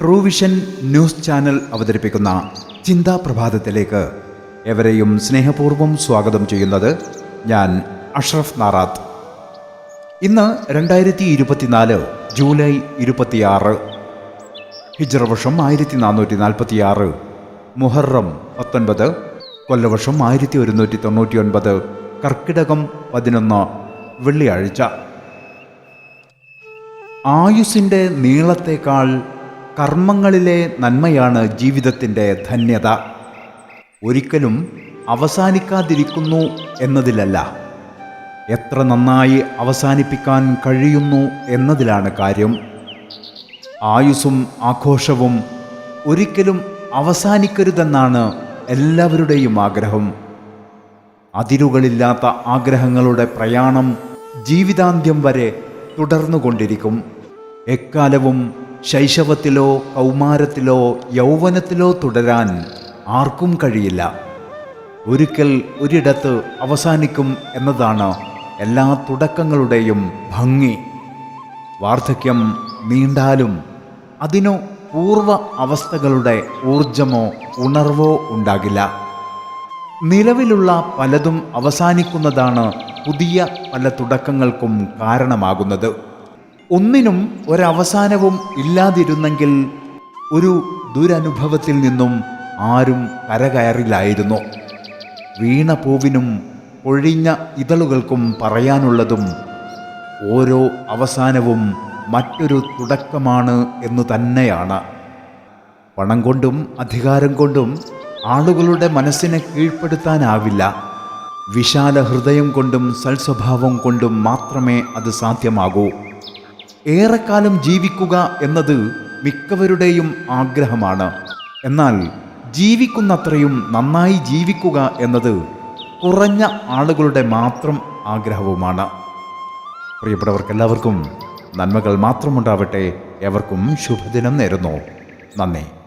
True vision news channel അവതരിപ്പിക്കുന്ന ചിന്താ പ്രഭാതത്തിലേക്ക് എവരെയും സ്നേഹപൂർവം സ്വാഗതം ചെയ്യുന്നത് ഞാൻ അഷ്റഫ് നാറാത്ത്. ഇന്ന് രണ്ടായിരത്തി ഇരുപത്തിനാല് ജൂലൈ ഇരുപത്തിയാറ് ഹിജ്റ വർഷം ആയിരത്തി നാനൂറ്റി നാൽപ്പത്തിയാറ് മുഹറം പത്തൊൻപത് കൊല്ലവർഷം ആയിരത്തി ഒരുന്നൂറ്റി തൊണ്ണൂറ്റി ഒൻപത് കർക്കിടകം പതിനൊന്ന് വെള്ളിയാഴ്ച. ആയുസിന്റെ നീളത്തേക്കാൾ കർമ്മങ്ങളിലെ നന്മയാണ് ജീവിതത്തിന്റെ ധന്യത. ഒരിക്കലും അവസാനിക്കാതിരിക്കുന്നു എന്നതിലല്ല. എത്ര നന്നായി അവസാനിപ്പിക്കാൻ കഴിയുന്നു എന്നതിലാണ് കാര്യം. ആയുസും ആഘോഷവും ഒരിക്കലും അവസാനിക്കരുതെന്നാണ് എല്ലാവരുടെയും ആഗ്രഹം. അതിരുകളില്ലാത്ത ആഗ്രഹങ്ങളുടെ പ്രയാണം ജീവിതാന്ത്യം വരെ തുടർന്നുകൊണ്ടിരിക്കും. എക്കാലവും ശൈശവത്തിലോ കൗമാരത്തിലോ യൗവനത്തിലോ തുടരാൻ ആർക്കും കഴിയില്ല. ഒരിക്കൽ ഒരിടത്ത് അവസാനിക്കും എന്നതാണ് എല്ലാ തുടക്കങ്ങളുടെയും ഭംഗി. വാർദ്ധക്യം നീണ്ടാലും അതിനു പൂർവ അവസ്ഥകളുടെ ഊർജമോ ഉണർവോ ഉണ്ടാകില്ല. നിലവിലുള്ള പലതും അവസാനിക്കുന്നതാണ് പുതിയ പല തുടക്കങ്ങൾക്കും കാരണമാകുന്നത്. ഒന്നിനും ഒരവസാനവും ഇല്ലാതിരുന്നെങ്കിൽ ഒരു ദുരനുഭവത്തിൽ നിന്നും ആരും കരകയറില്ലായിരുന്നു. വീണ പൂവിനും ഒഴിഞ്ഞ ഇതളുകൾക്കും പറയാനുള്ളതും ഓരോ അവസാനവും മറ്റൊരു തുടക്കമാണ് എന്ന് തന്നെയാണ്. പണം കൊണ്ടും അധികാരം കൊണ്ടും ആളുകളുടെ മനസ്സിനെ കീഴ്പ്പെടുത്താനാവില്ല. വിശാല ഹൃദയം കൊണ്ടും സൽസ്വഭാവം കൊണ്ടും മാത്രമേ അത് സാധ്യമാകൂ. ഏറെക്കാലം ജീവിക്കുക എന്നത് മിക്കവരുടെയും ആഗ്രഹമാണ്. എന്നാൽ ജീവിക്കുന്നത്രയും നന്നായി ജീവിക്കുക എന്നത് കുറഞ്ഞ ആളുകളുടെ മാത്രം ആഗ്രഹവുമാണ്. പ്രിയപ്പെട്ടവർക്കെല്ലാവർക്കും നന്മകൾ മാത്രമുണ്ടാവട്ടെ. എവർക്കും ശുഭദിനം നേരുന്നു. നന്ദി.